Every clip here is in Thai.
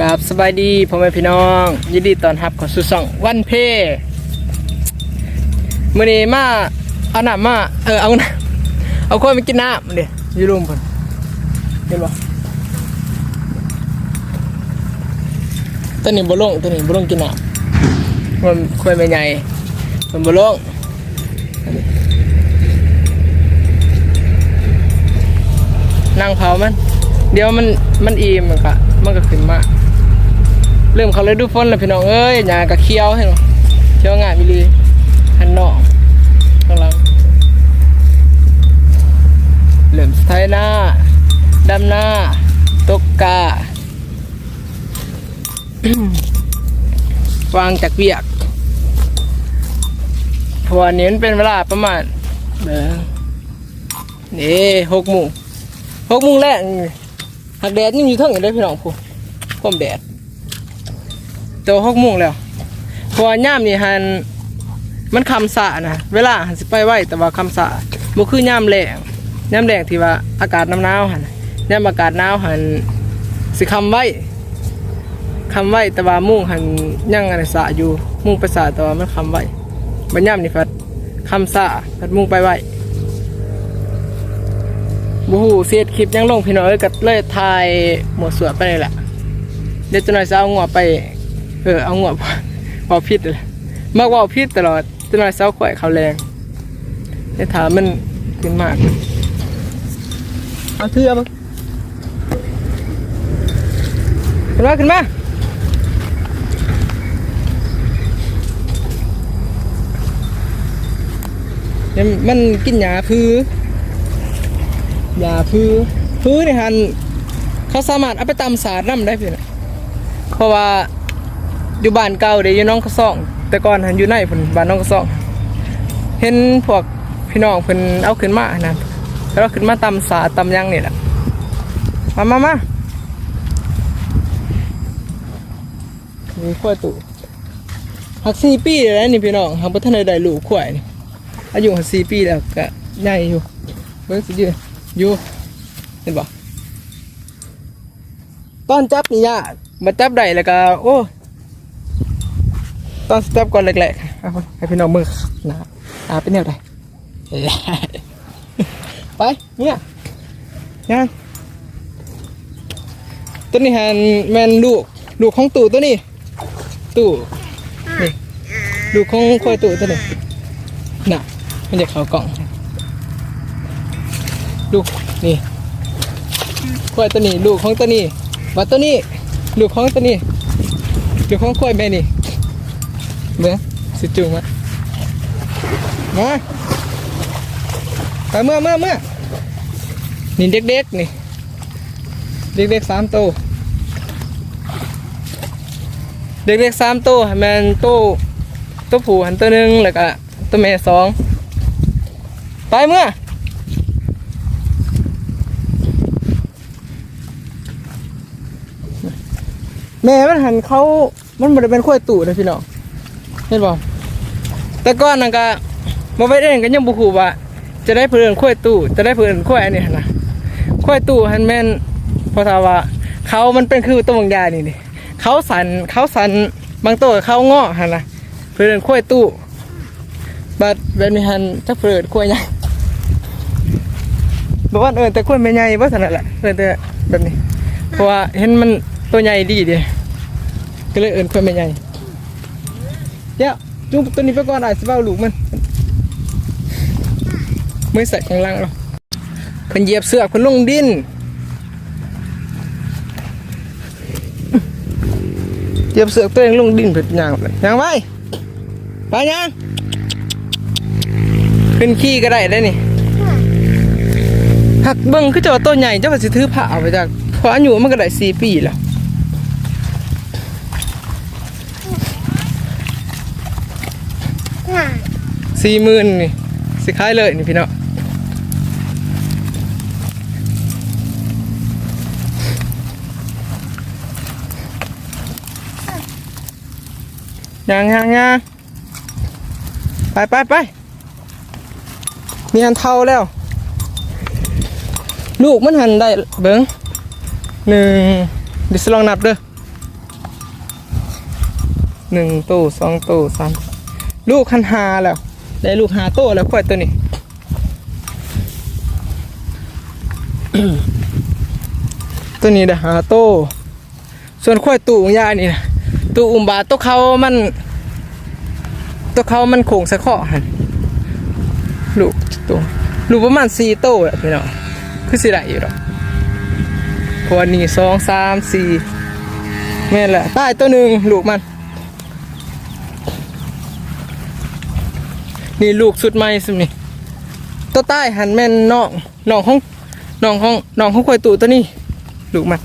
กับสบายดีพ่อแม่พี่น้อง ยินดีต้อนรับเข้าสู่ช่องวันเพมื้อนี้มาเอาน้ำมาเออเอาน้ำเอาคนไปกินน้ำเด้อยู่รุมเพิ่นเห็นบ่ตัวนี้บ่ลงตัวนี้บ่ลงกินน้ำมันค่อยไม่ใหญ่มันบ่ลงนั่งเผามัน เดี๋ยวมันมันอิ่มมันก็มันก็ขึ้นมา เริ่มเขาเลยดูฝนแล้วพี่น้องเอ้ยหญ้าก็เขียวให้เนาะเขี้ยวง่ายมีลีหันนอกข้างหลังเริ่มไทยหน้าดำหน้าตกกาวางจากเวียกพราะวันนี้มันเป็นเวลาประมาณเด้อนี่หกโมงหกโมงแรกหักแดดยังอยู่ทั้งอยู่เลยพี่น้องผู้ความแดด ตัวหกโมงแล้วเพราะว่าย่ามนี่หันมันคำสะนะเวลาหันสิไปไหวแต่ว่าคำสะบ่คือย่ามแรงย่ามแรงที่ว่าอากาศน้ำหนาวหันย่ามอากาศหนาวหันสิคำไหวคำไหวแต่ว่ามุ่งหันยังอะไรสะอยู่มุ่งไปสะแต่ว่ามันคำไหวบัญญัตินี่ฟัดคำสะฟัดมุ่งไปไหวบูฮูเสียดคลิปยังลงพี่น้อยก็เลยถ่ายหมวดสวดไปเลยแหละเดี๋ยวจะหน่อยจะเอางัวไป เออเอางัวเว่าพิษเลยมากว่าพิษตลอดจะหน่อยเสาข่อยเขาแรงเดี๋ยถามมันขึ้นมากเอาเทือมั้งขึ้นมาขึ้นมาเนี่ยมันกินหญ้าพื้หญ้าพื้พื้นี่ฮันเขาสามารถเอาไปตำสาดน้ำได้เพี่นเพราะว่า อยู่บ้านเก่าเดี๋ยวอยู่น้องกระซ่อง แต่ก่อนหันอยู่ในเพิ่นบ้านน้องกระซ่อง เห็นพวกพี่น้องเพิ่นเอาขึ้นมานะแล้วเอาขึ้นมาตำสาตำยังนี่แหละมามามามีขั้วตู่หักสี่ปีแล้วนี่พี่น้องหักพัฒนาได้ลูกข่อยนี่อายุหักสี่ปีแล้วก็ใหญ่อยู่เบิ้งสิยืนอยู่เห็นบ่ตอนจับนี่ยากมาจับได้แล้วก็โอ้ ตอนจับก่อนแรกๆเอาให้พี่น้องมือนะอ่าเป็นแนวใดไปเนี่ยยังตัวนี้หันแมนลูกลูกของตู่ตัวนี้ตู่นี่ลูกของควายตู่ตัวนี้น่ะมันจะเข้ากล่องลูกนี่ควายตัวนี้ ลูกของตัวนี้มาตัวนี้ ลูกของตัวนี้ ลูกของควายแม่นี่ เบ้สิจุงมามาไปเมื่อเมื่อเมื่อนี่เด็กๆนี่ เด็กๆสามโต เด็กๆสามตัวให้แมนโตตัวผู้หันตัวหนึ่งแล้วก็ตัวแม่สองไปเมื่อแม่มันหันเขา มันบ่ได้เป็นข้อยตู่นะพี่น้อง เห็นบ่แต่ก่อนนั่นก็บ่ไปเองก็ยังบ่ฮู้ว่าจะได้เพิ่นข้อยตู่จะได้เพิ่นข้อยอันนี้นนะข้อยตู่หันแม่นเพราะถ้าว่าเขามันเป็นคือตัวบางยานี่นี่เขาสันเขาสันบางตัวเขางอหั่นนะเพิ่นข้อยตู่บัดแบบนี้หันถ้าเปิดขั้วใหญ่บอกว่าเออแต่ขั้วไม่ใหญ่ว่าสนั่นแหละเออแต่แบบนี้เพราะว่าเห็นมันตัวใหญ่ดีเดีก็เลยเอินขั้วไม่ใหญ่ เดี๋ยวจุ๊บตัวนี้ไปก่อนอะสิเบ้าลูกมันไม่ใส่ข้างล่างหรอกเพิ่นเหยียบเสือกเพิ่นลงดินเหยียบเสือกตัวเองลงดินเพิ่นย่างไปย่างไปไปย่างขึ้นขี้ก็ได้ได้นี่หักเบิ้งคือเจ้าต้นใหญ่เจ้าก็สิถือผ้าเอาไปจากพราะอายุมันก็ได้สี่ปีแล้ว สี่หมื่นนี่สิขายเลยนี่พี่น้องยังยังยังไปไปไปมีอันเท่าแล้ว ลูกมันหันได้เบิ้งหนึ่งเดี๋ยวสิลองนับเด้อหนึ่งตู้สองตู้สามลูกคันหาแล้ว ได้ลูกหาโต้แล้วค่อยตัวนี้ตัวนี้ได้หาโต้ส่วนค่อยตู้ของยานี่นะตูอุมบาตัวเขามัน ตัวเขามันโค้งสะเคาะหันลูกตัวลูกประมาณสี่โต้แหละพี่น้องคือสิได้อยู่หรอกเพราะว่านี่สองสามสี่แม่นแหละใต้ตัวหนึ่งลูกมัน นี่ลูกสุดใหม่สุดนี่ตัวใต้หันแม่นน้องน้องของน้องของน้องของควายตู่ตัวนี้ ลูกมัน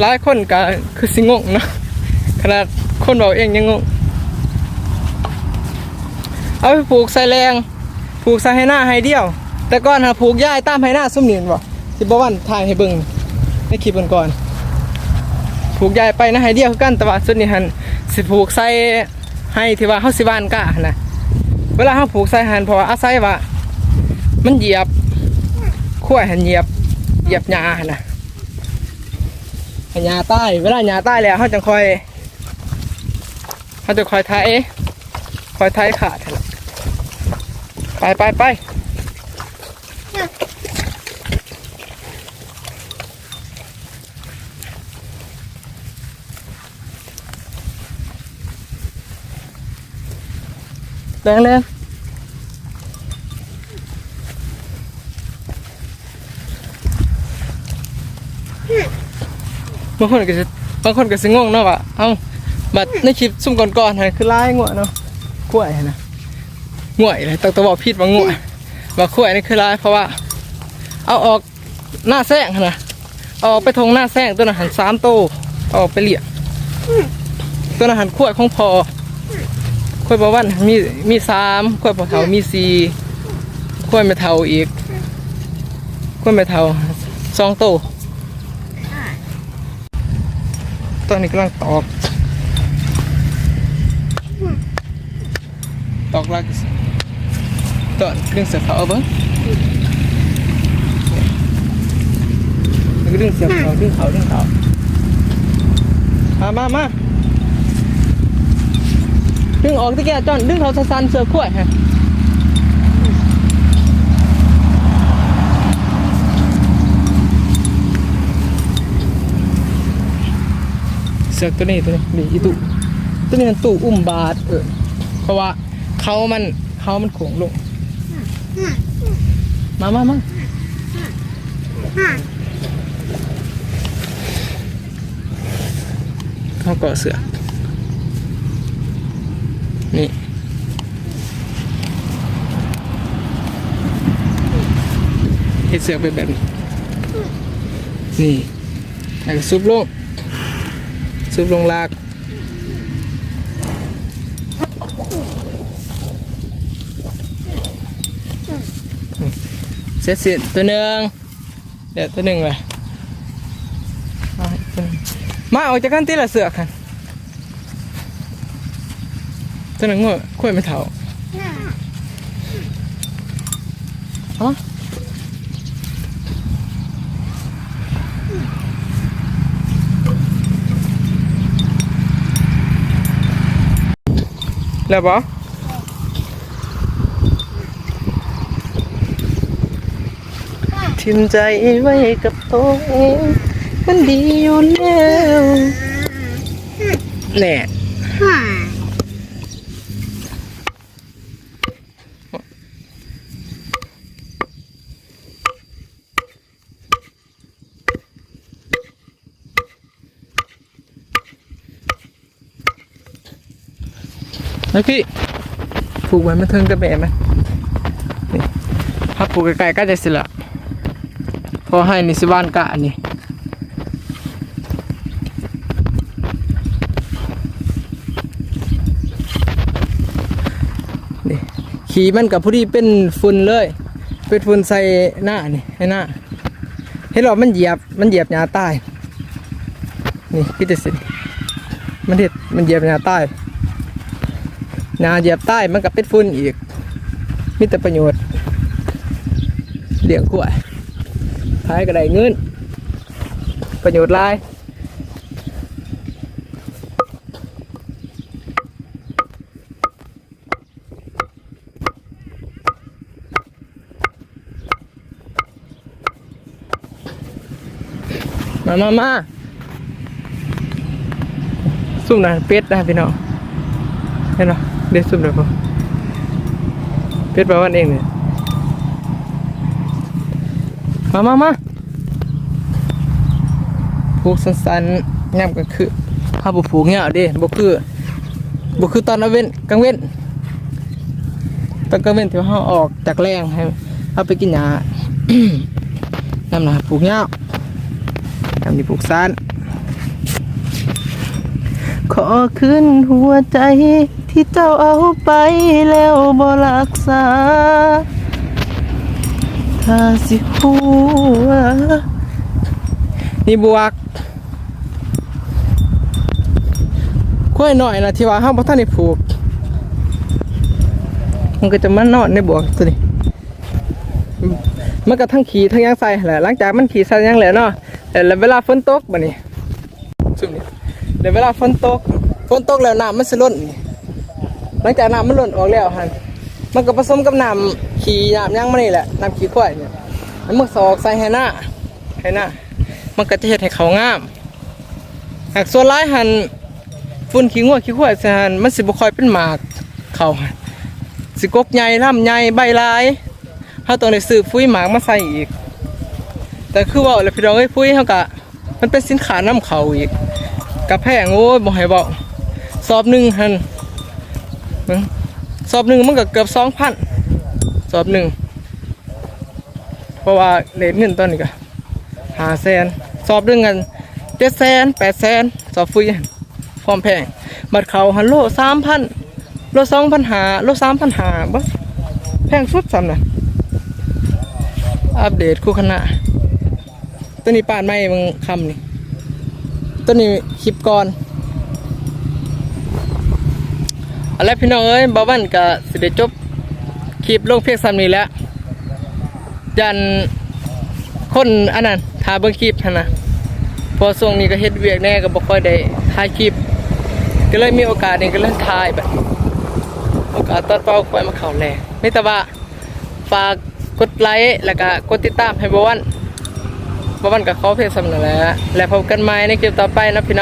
หลายคนก็คือสิงงเนาะขนาดคนเราเองยังงงเอาไปผูกใส่แรงผูกใส่ให้หน้าให้เดียว แต่ก่อนหาผูกย่ายตามให้หน้าซุ่มนินบ่สิบ่วันทายให้เบิ่งในคลิปเบิ่งก่อนผูกยายไปนะให้เดียวกันแต่ว่าสุดนี้หันสิผูกใส่ ให้ที่ว่าเฮาสิบ้านกะนะเวลาเฮาผูกสายหันพราะว่าอาศัยว่า มันเหยียบขั้วหันเหยียบเหยียบหญ้าหันนะให้หญ้าใต้ เวลาหญ้าใต้แล้วเฮาจังคอยเฮาจะคอยไถคอยไถขาดไปไปไป แรงเลยบางคนก็จะบางคนก็สิงงเนาะว่าเอ้าบัดในคลิปซุ่มก่อนๆหั่นคือลายงัวเนาะกล้วยนะง่วยเลยต้องต้องบอกผิดว่าง่วยว่าขั้วยนี่คือลายเพราะว่า เอาออกหน้าแซงนะเอาอกไปทงหน้าแซงตัวนั้นหันสามโตวเอาอกไปเลี้ยตัวนั้นหันขั้วยของพอ ขั้วยบวันมีมีสามขั้วยพอเทามีสี่ขั้วยไม่เทาอีกขั้วยไม่เทาสองโตตอนนี้กำลังตอกตอกลักตอนดึงเสือเขาเอาเบิ้งแล้วก็ดึงเสือเขาดึงเขาดึงเขามามามา ออกตะแกจอนดึงเขาสันเสือขั้วฮะเสือกตัวนี้ตัวนี้นี่อีตุตัวนี้มันตู้อุ้มบาทเออเพราะว่าเขามันเขามันโขงลงมามามาเขาเกาะเสือ นี่เห็ดเสือกเป็นแบบนี้ นี่แล้วก็ซุบลงซุบลงลากเสร็จสิตัวหนึ่งเดี๋ยวตัวหนึ่งเลยมาออกจากกันตีละเสือกกัน ตัวหนึ่งง่วคุยไม่เท่าฮะแล้วปะทิมใจไว้กับตัวเองมันดีอยู่แล้วแหน่แล้วพี่ผูกไว้มันเทิงกระแบไหมนี่ถ้าผูกไกลๆก็จะสิละพอให้นิสิบ้านกะนี่นี่ขี่มันกับผู้ที่เป็นฝุ่นเลย เป็นฝุ่นใส่หน้านี่ให้หน้าเห็นหรอมันเหยียบมันเหยียบหญ้าใต้นี่พี่ตสิมันเห็ดมันเหยียบหญ้าใต้ นาเหยียบใต้มันกับเป็ดฟุ้นอีกมิตรประโยชน์เลี้ยงกล้วยท้ายกระไดเงิน ประโยชน์ลายมามามาสู้มนะเป็ดนะพี่น้องเห็นไหม เด็ดซุ่มเลยพ่อเป็ดแปลว่าเองเนี่ยมามามาผูกสั้นๆงามก็คือถ้าบุผูกเงี้ยเดิบุคือบุคือตอนเอาเว้นกลางเว้นตอนกลางเว้นที่เขาออกจากแรงให้เขาไปกินหญ้าน้ำหนาผูกเงี้ยทำนี่ผูกสั้น ขอคืนหัวใจที่เจ้าเอาไปแล้วบ่รักษา ถ้าสิหัว นี่บวกค่อยหน่อยนะที่ว่าห้ามบ่ท่านได้ผูก มันก็จะมานอนในบวกตัวนี้มันก็ทั้งขี่ทั้งยางใส่แหละหลังจากมันขี่ใส่ยางแหละเนาะแต่แล้วเวลาฝนตกบัดนี้ซุมนี้ เดี๋ยวเวลาฝนตกฝนตกแล้วน้ำมันสิล้นหลังจากน้ำมันล้นออกแล้วฮันมันก็ผสมกับน้ำขี้น้ำย่างมันนี่แหละน้ำขี้ควายเนี่ยแล้วมันสออกใส่ให้หน้าให้หน้ามันก็จะเฮ็ดให้เขางาม หากส่วนร้ายหันฝุ่นขี้งัวขี้ควายสิหันมันสิบ่ค่อยเป็นหมากเขาหั่นสิกกใหญ่ล่ำใหญ่ใบลายเฮาต้องได้ซื้อฟุ้ยหมากมาใส่อีก แต่คือว่าแล้วพี่น้องเอ้ยฟุ้ยเฮาก็มันเป็นสินค้านำเขาอีก กับแพงโอ้ยบ่ให้บอกสอบหนึ่งหันสอบหนึ่งมันก็เกือบสองพันสอบหนึ่งเพราะว่าเลทเงินตอนนี้ก็หาแสนสอบหนึ่งกันเจ็ดแสนแปดแสนสอบฟรีความแพงบัตรเขาหันโลสามพันโลสองพันหาโลสามพันหาบ่แพงสุดซ้ำนะอัปเดตคู่คณะตัวนี้ปานไม่มึงคำนี่ ตัวนี้คลิปก่อนอาละพี่น้องเอ้ยบ่าวันก็สิได้จบคลิปลงเพียงซ้ำนี้แล้วยันคนอันนั้นถ่ายเบิ่งคลิปนะพอช่วงนี้ก็เฮ็ดเวียกแน่ก็บ่ค่อยได้ถ่ายคลิป ก็เลยมีโอกาสนี่ก็เลยถ่ายแบบโอกาสตอนเป้าค่อยมาเข้าแลไม่แต่ว่าฝากกดไลค์แล้วก็กดติดตามให้บ่าวัน บ่วันกับเขาเพจสำนักแล้วและพบกันใหม่ในคลิปต่อไปนะพี่น้อง